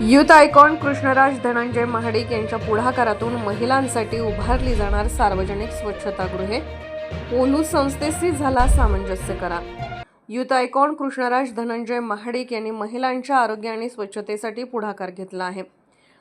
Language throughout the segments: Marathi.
युथ आयकॉन कृष्णराज धनंजय महाडिक यांच्या पुढाकारातून महिलांसाठी उभारली जाणार सार्वजनिक स्वच्छतागृहे. ओलू संस्थेशी झाला सामंजस्य करा युथ आयकॉन कृष्णराज धनंजय महाडिक यांनी महिलांच्या आरोग्य आणि स्वच्छतेसाठी पुढाकार घेतला आहे.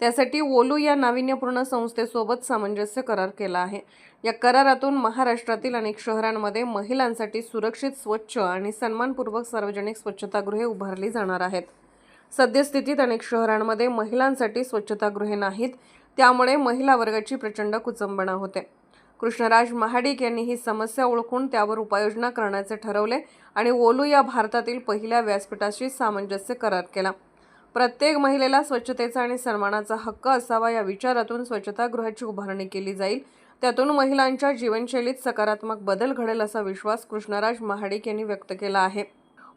त्यासाठी ओलू या नाविन्यपूर्ण संस्थेसोबत सामंजस्य करार केला आहे. या करारातून महाराष्ट्रातील अनेक शहरांमध्ये महिलांसाठी सुरक्षित स्वच्छ आणि सन्मानपूर्वक सार्वजनिक स्वच्छतागृहे उभारली जाणार आहेत. सद्यस्थितीत अनेक शहरांमध्ये महिलांसाठी स्वच्छतागृहे नाहीत. त्यामुळे महिला वर्गाची प्रचंड कुचंबणा होते. कृष्णराज महाडिक यांनी ही समस्या ओळखून त्यावर उपाययोजना करण्याचे ठरवले आणि ओलू या भारतातील पहिल्या व्यासपीठाशी सामंजस्य करार केला. प्रत्येक महिलेला स्वच्छतेचा आणि सन्मानाचा हक्क असावा या विचारातून स्वच्छतागृहाची उभारणी केली जाईल. त्यातून महिलांच्या जीवनशैलीत सकारात्मक बदल घडेल असा विश्वास कृष्णराज महाडिक यांनी व्यक्त केला आहे.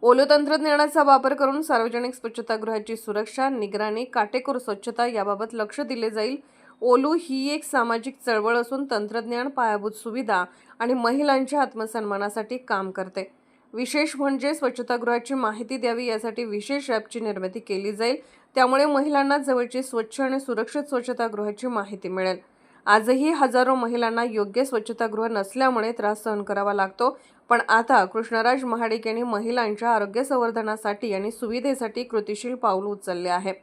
ओलो तंत्रज्ञानाचा वापर करून सार्वजनिक स्वच्छतागृहाची सुरक्षा निगराणी काटेकोर स्वच्छता याबाबत लक्ष दिले जाईल. ओलू ही एक सामाजिक चळवळ असून तंत्रज्ञान पायाभूत सुविधा आणि महिलांच्या आत्मसन्मानासाठी काम करते. विशेष म्हणजे स्वच्छतागृहाची माहिती द्यावी यासाठी विशेष ॲपची निर्मिती केली जाईल. त्यामुळे महिलांना जवळची स्वच्छ आणि सुरक्षित स्वच्छतागृहाची माहिती मिळेल. आजही हजारो महिलांना योग्य स्वच्छतागृह नसल्यामुळे त्रास सहन करावा लागतो. पण आता कृष्णराज महाडिक यांनी महिलांच्या आरोग्य संवर्धनासाठी आणि सुविधेसाठी कृतिशील पाऊल उचलले आहे.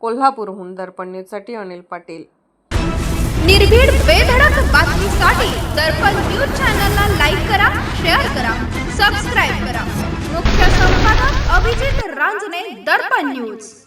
कोल्हापूरहून दर्पण न्यूजसाठी अनिल पाटील. निर्भीड बेधडक बातमीसाठी दर्पण न्यूज चॅनलला लाईक करा शेअर करा सबस्क्राईब करा. मुख्य संपादक अभिजित रांजणे दर्पण न्यूज.